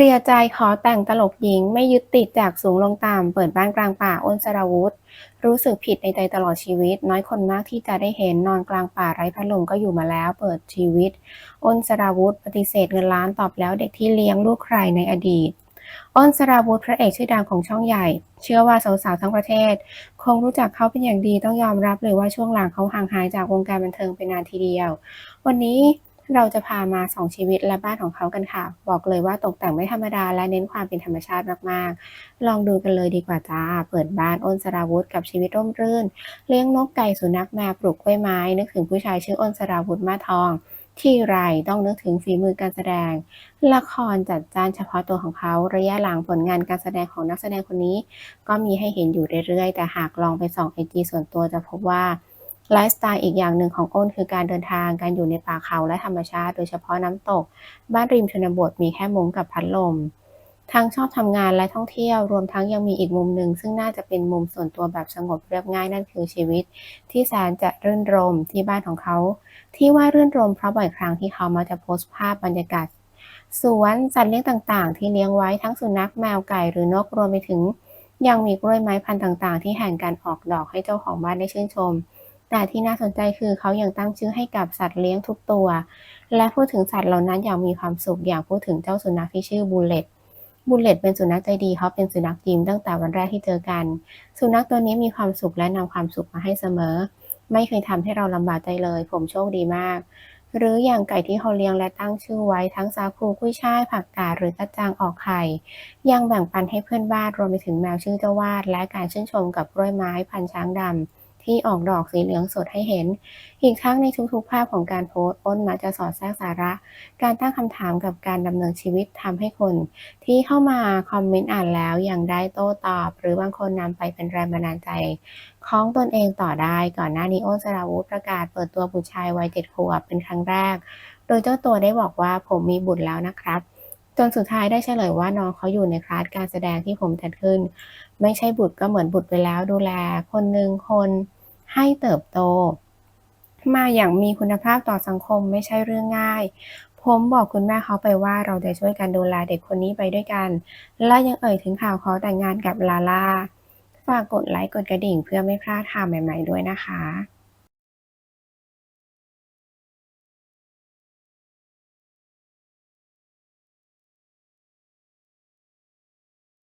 เคลียร์ใจขอแต่งตลกหญิงไม่ยึดติดจากสูงลงต่ำเปิดบ้านกลางป่าอ้นสราวุธ รู้สึกผิดในใจตลอดชีวิต น้อยคนมากที่จะได้เห็นนอนกลางป่าไร้พัดลมก็อยู่มาแล้วเปิดชีวิต อ้นสราวุธ ปฏิเสธเงินล้านตอบแล้วเด็กที่เลี้ยงลูกใครในอดีต อ้นสราวุธพระเอกชื่อดังของช่องใหญ่ เชื่อว่าสาวๆทั้งประเทศ คงรู้จักเขาเป็นอย่างดีต้องยอมรับเลยว่าช่วงหลังเขาห่างหายจากวงการบันเทิงเป็นนานทีเดียว วันนี้ เราจะพามาสองชีวิตและบ้านของเขากันค่ะ บอกเลยว่าตกแต่งไม่ธรรมดาและเน้นความเป็นธรรมชาติมากๆ ลองดูกันเลยดีกว่าจ้า เปิดบ้านอ้นสราวุธกับชีวิตร่มรื่น เลี้ยงนกไก่สุนัขแมวปลูกกล้วยไม้ นึกถึงผู้ชายชื่ออ้นสราวุธมาทอง ที่ไรต้องนึกถึงฝีมือการแสดง ละครจัดจ้านเฉพาะตัวของเขาระยะหลังผลงานการแสดงของนักแสดงคนนี้ ก็มีให้เห็นอยู่เรื่อยๆ แต่หากลองไปส่องไอจีส่วนตัวจะพบว่า ไลฟ์สไตล์อีกอย่างหนึ่งของอ้นคือการเดินทางการอยู่ในป่าเขาและธรรมชาติ โดยเฉพาะน้ำตก บ้านริมชนบทมีแค่มุ้งกับพัดลมทั้งชอบทำงานและท่องเที่ยวรวมทั้งยังมีอีกมุมหนึ่ง ซึ่งน่าจะเป็นมุมส่วนตัวแบบสงบเรียบง่ายนั่นคือชีวิต ที่แสนจะรื่นรมที่บ้านของเขา ที่ว่ารื่นรมเพราะบ่อยครั้งที่เขามักจะโพสต์ภาพบรรยากาศสวนสัตว์เลี้ยงต่างๆ ที่เลี้ยงไว้ทั้งสุนัขแมวไก่หรือนกรวมไปถึง ยังมีกล้วยไม้พันธุ์ต่างๆ ที่แห่งการออกดอกให้เจ้าของบ้านได้ชื่นชม แต่ที่น่าสนใจคือเขายังตั้งชื่อให้กับสัตว์เลี้ยงทุกตัว และพูดถึงสัตว์เหล่านั้นอย่างมีความสุขอย่างพูดถึงเจ้าสุนัขที่ชื่อบูลเลตบูลเลตเป็นสุนัขใจดีเขาเป็นสุนัขยิ้มตั้งแต่วันแรกที่เจอกัน สุนัขตัวนี้มีความสุขและนำความสุขมาให้เสมอ ไม่เคยทำให้เราลำบากใจเลย ผมโชคดีมาก หรืออย่างไก่ที่เขาเลี้ยงและตั้งชื่อไว้ทั้งสาคูกุ้ยช่ายผักกาดหรือกระจางออกไข่ ยังแบ่งปันให้เพื่อนบ้านรวมไปถึงแมวชื่อเจ้าวาด และการชื่นชมกับกล้วยไม้พันช้างดำ ที่ออกดอกสีเหลืองสดให้เห็น อีกทั้งในทุกๆภาพของการโพสต์อ้นมักจะสอดแทรกสาระ การตั้งคำถามกับการดำเนินชีวิตทำให้คน ที่เข้ามาคอมเมนต์อ่านแล้วยังได้โต้ตอบ หรือบางคนนำไปเป็นแรงบันดาลใจของตนเองต่อได้ก่อนหน้านี้อ้นสราวุธประกาศเปิดตัวบุตรชายวัยเจ็ดขวบเป็นครั้งแรก โดยเจ้าตัวได้บอกว่าผมมีบุตรแล้วนะครับจนสุดท้ายได้เฉลยว่าน้องเขาอยู่ในคลาสการแสดงที่ผมจัดขึ้น ไม่ใช่บุตรก็เหมือนบุตรไปแล้วดูแล คนหนึ่งคน ให้เติบโต มาอย่างมีคุณภาพต่อสังคมไม่ใช่เรื่องง่าย ผมบอกคุณแม่เขาไปว่าเราจะช่วยกันดูแลเด็กคนนี้ไปด้วยกัน และยังเอ่ยถึงข่าวขอแต่งงานกับลาลา ฝากกดไลค์กดกระดิ่งเพื่อไม่พลาดข่าวใหม่ๆด้วยนะคะ